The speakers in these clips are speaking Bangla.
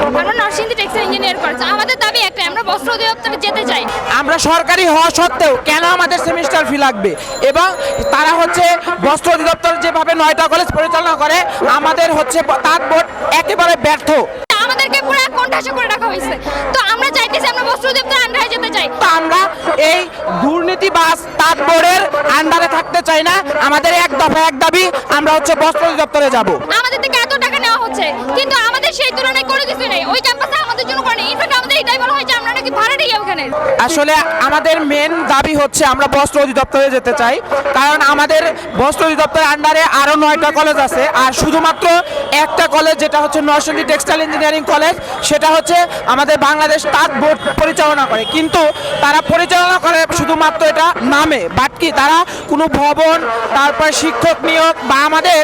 আমরা নরসিংদী টেক্সটাইল ইঞ্জিনিয়ার করেছি। আমাদের দাবি একটাই আমরা বস্ত্র অধিদপ্তরে যেতে চাই। আমরা সরকারি হওয়া সত্ত্বেও কেন আমাদের সেমিস্টার ফি লাগবে? এবং তারা হচ্ছে বস্ত্র অধিদপ্তর যেভাবে নয়টা কলেজ পরিচালনা করে আমাদের হচ্ছে তাঁত বোর্ড একেবারে ব্যর্থ। আমাদেরকে পুরো কোণঠাসা করে রাখা হয়েছে। তো আমরা চাইতেছি আমরা বস্ত্র অধিদপ্তরের আন্ডারে যেতে চাই। তো আমরা এই দুর্নীতিবাজ তাঁত বোর্ডের আন্ডারে থাকতে চাই না। আমাদের এক দফা এক দাবি আমরা হচ্ছে বস্ত্র অধিদপ্তরে যাব। আমাদের থেকে এত টাকা সেই তুলনায় কোনো কিছু নেই। ওই ক্যাম্পাসে আমাদের জন্য করে বলা আমরা নাকি ওখানে। আসলে আমাদের মেন দাবি হচ্ছে আমরা বস্ত্র অধিদপ্তরে যেতে চাই। কারণ আমাদের বস্ত্র অধিদপ্তরের আন্ডারে আরও নয়টা কলেজ আছে। আর শুধুমাত্র একটা কলেজ যেটা হচ্ছে নরসিংদী টেক্সটাইল ইঞ্জিনিয়ারিং কলেজ সেটা হচ্ছে আমাদের বাংলাদেশ তাঁত বোর্ড পরিচালনা করে। কিন্তু তারা পরিচালনা করে শুধুমাত্র এটা নামে বাট কি তারা কোনো ভবন, তারপর শিক্ষক নিয়োগ বা আমাদের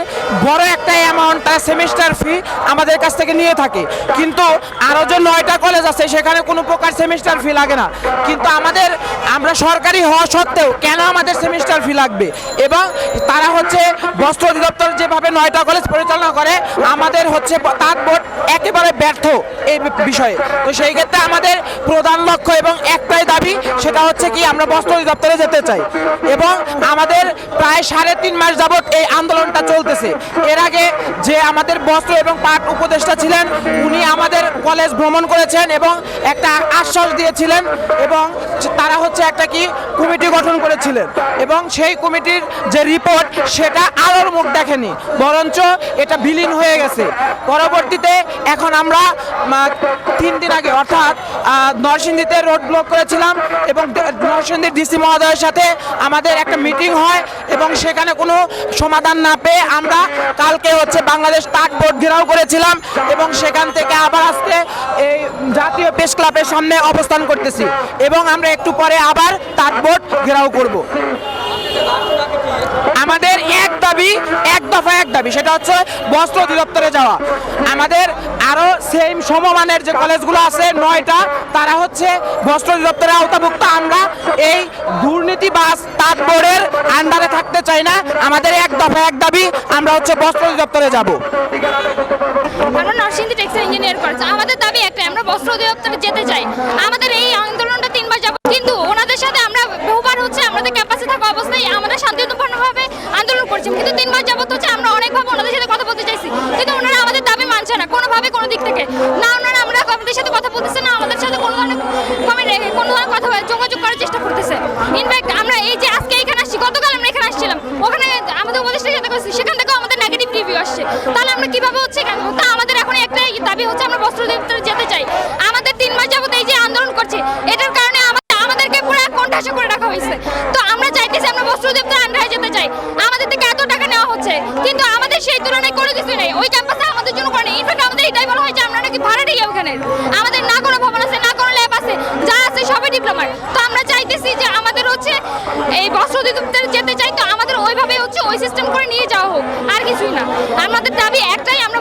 বড় একটা অ্যামাউন্ট তারা সেমিস্টার ফি আমাদের কাছ থেকে নিয়ে থাকে। কিন্তু আরও যে নয়টা কলেজ আছে সেখানে কোনো প্রকার সেমিস্টার ফি লাগে না। কিন্তু আমাদের, আমরা সরকারি হওয়া সত্ত্বেও কেন আমাদের সেমিস্টার ফি লাগবে? এবং তারা হচ্ছে বস্ত্র অধিদপ্তর যেভাবে নয়টা কলেজ পরিচালনা করে, আমাদের হচ্ছে তাঁত বোর্ড একেবারে ব্যর্থ এই বিষয়ে। তো সেই ক্ষেত্রে আমাদের প্রধান লক্ষ্য এবং একটাই দাবি, সেটা হচ্ছে কি আমরা বস্ত্র অধিদপ্তরে যেতে চাই। এবং আমাদের প্রায় সাড়ে তিন মাস যাবত এই আন্দোলনটা চলতেছে। এর আগে যে আমাদের বস্ত্র এবং পাট উপদেষ্টা ছিলেন, উনি আমাদের কলেজ ভ্রমণ করেছেন এবং একটা আশ্বাস দিয়েছিলেন এবং তারা হচ্ছে একটা কি কমিটি গঠন করেছিলেন। এবং সেই কমিটির যে রিপোর্ট সেটা আলোর মুখ দেখেনি। বরঞ্চ এটা বিলীন হয়ে গেছে। পরবর্তীতে এখন আমরা তিন দিন আগে অর্থাৎ নরসিংদীতে রোড ব্লক করেছিলাম এবং নরসিংদীর ডিসি মহোদয়ের সাথে আমাদের একটা মিটিং হয় এবং সেখানে কোনো সমাধান না পেয়ে আমরা কালকে হচ্ছে বাংলাদেশ তাক বোর্ড ঘেরাও করেছিলাম এবং সেখান থেকে আবার আসতে এই জাতীয় প্রেস ক্লাবের সামনে অবস্থান করতেছি এবং আমরা একটু পরে আবার তাক বোর্ড ঘেরাও করব। দাবি, এক দফা এক দাবি, সেটা হচ্ছে বস্ত্র অধিদপ্তরে যাওয়া। আমাদের আরও সেম সমমানের যে কলেজগুলো আছে, নয়টা, তারা হচ্ছে বস্ত্র অধিদপ্তরের আওতাভুক্ত। আমরা এই দুর্নীতিবাজ তাঁত বোর্ডের আন্ডারে থাকতে চাই না। আমাদের এক দফা এক দাবি, আমরা হচ্ছে বস্ত্র অধিদপ্তরে যাব। আমরা নরসিংদী টেক্সটাইল ইঞ্জিনিয়ার করেছি আমাদের দাবি একটাই, আমরা বস্ত্র অধিদপ্তরে যেতে চাই। আমাদের করছি কিন্তু তিনবার যাবত হচ্ছে আমরা অনেকভাবে ওনাদের সাথে কথা বলতে চাইছি। কিন্তু ওনারা আমাদের দাবি মানছে না কোনোভাবে কোনো দিক থেকে। না ওনারা আমরা আমাদের সাথে কথা বলতেছে, না আমাদের সাথে কোনো ধরনের কোনো ধরনের কথা যোগাযোগ করার চেষ্টা করতেছে। ইনফ্যাক্ট আমরা এই যে আজকে এখানে আসছি, গতকাল আমরা এখানে আসছিলাম। ওখানে আমাদের উপদেষ্টার সাথে করছি, সেখান থেকেও আমাদের নেগেটিভ রিভিউ আসছে। তাহলে আমরা কীভাবে হচ্ছে কেন তা আমাদের এখন একটাই দাবি হচ্ছে, আমরা বস্ত্র অধিদপ্তরে যেতে চাই। আমাদের তিন মাস যাবত এই যে আন্দোলন করছে, এটার কারণে আমাদের আমাদেরকে পুরো কোণঠাসা করে রাখা হয়েছে। তো আমরা চাইতেছি আমরা বস্ত্র অধিদপ্তরের আন্ডারে যেতে চাই। ওই ক্যাম্পাসে আমাদের জন্য করে ইনফ্যাক্ট আমাদের এটাই বলা হয় যে আমরা নাকি ভাড়াটিয়া ওখানে আমাদের না কোনো ভবন আছে না কোনো ল্যাব আছে, যা আছে সবই ডিপ্লোমার তো আমরা চাইতেছি যে আমাদের হচ্ছে এই বস্ত্র অধিদপ্তর যেতে চাই, তো আমাদের ওইভাবে হচ্ছে ওই সিস্টেম করে নিয়ে যাওয়া হোক। আর কিছুই না। আমাদের দাবি একটাই, আমরা